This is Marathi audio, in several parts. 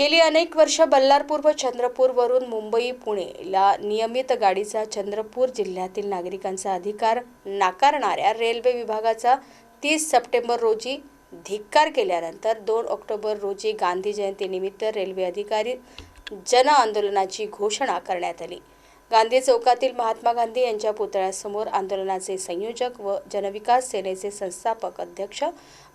गेली अनेक वर्ष बल्लारपूर व चंद्रपूरवरून मुंबई पुणेला नियमित गाडीचा चंद्रपूर जिल्ह्यातील नागरिकांचा अधिकार नाकारणाऱ्या रेल्वे विभागाचा तीस सप्टेंबर रोजी धिक्कार केल्यानंतर दोन ऑक्टोबर रोजी गांधी जयंतीनिमित्त रेल्वे अधिकारी जन आंदोलनाची घोषणा करण्यात आली. गांधी चौकातील महात्मा गांधी यांच्या पुतळ्यासमोर आंदोलनाचे संयोजक व जनविकास सेनेचे संस्थापक अध्यक्ष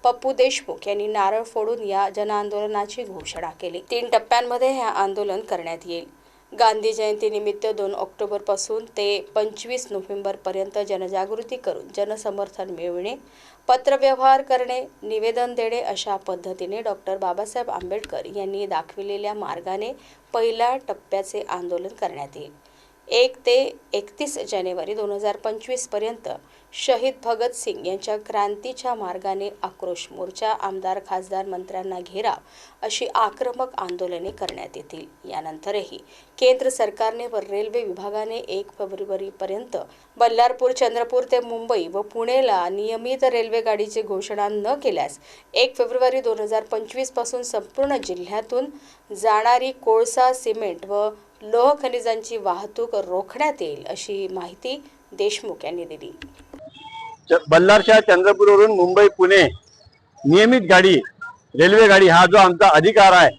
पप्पू देशमुख यांनी नारळ फोडून या जनआंदोलनाची घोषणा केली. तीन टप्प्यांमध्ये हे आंदोलन करण्यात येईल. गांधी जयंतीनिमित्त दोन ऑक्टोबरपासून ते पंचवीस नोव्हेंबरपर्यंत जनजागृती करून जनसमर्थन मिळविणे पत्रव्यवहार करणे निवेदन देणे अशा पद्धतीने डॉक्टर बाबासाहेब आंबेडकर यांनी दाखविलेल्या मार्गाने पहिल्या टप्प्याचे आंदोलन करण्यात येईल. एक ते एकतीस जानेवारी दोन हजार पंचवीसपर्यंत शहीद भगतसिंग यांच्या क्रांतीच्या मार्गाने आक्रोश मोर्चा आमदार खासदार मंत्र्यांना घेराव अशी आक्रमक आंदोलने करण्यात येतील. यानंतरही केंद्र सरकारने व रेल्वे विभागाने एक फेब्रुवारीपर्यंत बल्लारपूर चंद्रपूर ते मुंबई व पुणेला नियमित रेल्वेगाडीची घोषणा न केल्यास एक फेब्रुवारी दोन हजार पंचवीसपासून संपूर्ण जिल्ह्यातून जाणारी कोळसा सिमेंट व लोह खनिजांची वाहतूक रोखण्यात येईल अशी माहिती देशमुख यांनी दिली. च- बल्लारशा चंद्रपूरवरून मुंबई पुणे नियमित गाडी रेल्वे गाडी हा जो आमचा अधिकार आहे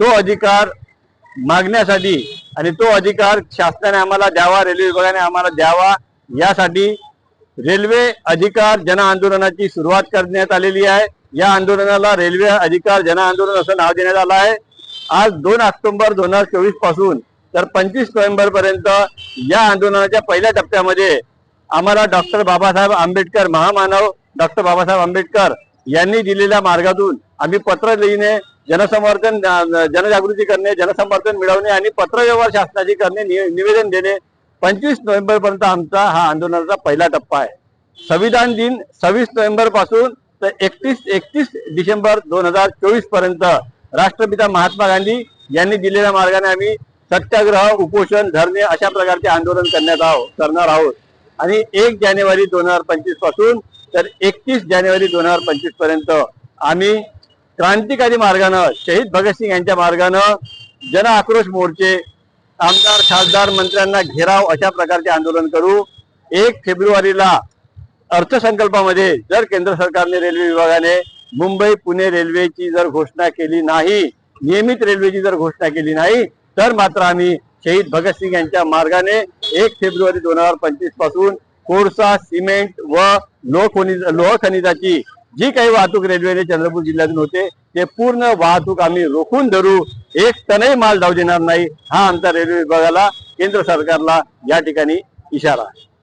तो अधिकार मागण्यासाठी आणि तो अधिकार शासनाने आम्हाला द्यावा रेल्वे विभागाने आम्हाला द्यावा यासाठी रेल्वे अधिकार जन आंदोलनाची सुरुवात करण्यात आलेली आहे. या आंदोलनाला रेल्वे अधिकार जन आंदोलन असं नाव देण्यात आलं आहे. आज दोन ऑक्टोबर दोन हजार चोवीसपासून तर पंचवीस नोव्हेंबर पर्यंत या आंदोलनाच्या पहिल्या टप्प्यामध्ये आम्हाला डॉक्टर बाबासाहेब आंबेडकर महामानव डॉक्टर बाबासाहेब आंबेडकर यांनी दिलेल्या मार्गातून आम्ही पत्र लिहिणे जनसमर्थन जनजागृती करणे जनसमर्थन मिळवणे आणि पत्रव्यवहार शासनाची करणे निवेदन देणे. पंचवीस नोव्हेंबर पर्यंत आमचा हा आंदोलनाचा पहिला टप्पा आहे. संविधान दिन सव्वीस नोव्हेंबरपासून तर एकतीस एकतीस डिसेंबर दोन हजार चोवीसपर्यंत राष्ट्रपिता महात्मा गांधी यांनी दिलेल्या मार्गाने आम्ही सत्याग्रह उपोषण धरणे अशा प्रकारचे आंदोलन करण्यात आहोत करणार आहोत. आणि एक जानेवारी दोन हजार पंचवीसपासून तर एकतीस जानेवारी दोन हजार पंचवीसपर्यंत आम्ही क्रांतिकारी मार्गानं शहीद भगतसिंग यांच्या मार्गानं जन आक्रोश मोर्चे आमदार खासदार मंत्र्यांना घेराव अशा प्रकारचे आंदोलन करू. एक फेब्रुवारीला अर्थसंकल्पामध्ये जर केंद्र सरकारने रेल्वे विभागाने मुंबई पुणे रेल्वेची जर घोषणा केली नाही नियमित रेल्वेची जर घोषणा केली नाही तर मात्र आम्ही शहीद भगतसिंग यांच्या मार्गाने एक फेब्रुवारी दोन हजार पंचवीसपासून कोळसा सिमेंट व लोह खनिज लोह खनिजाची जी काही वाहतूक रेल्वेने चंद्रपूर जिल्ह्यातून होते ते पूर्ण वाहतूक आम्ही रोखून धरू. एक टनही माल जाऊ देणार नाही हा आमचा रेल्वे विभागाला केंद्र सरकारला या ठिकाणी इशारा.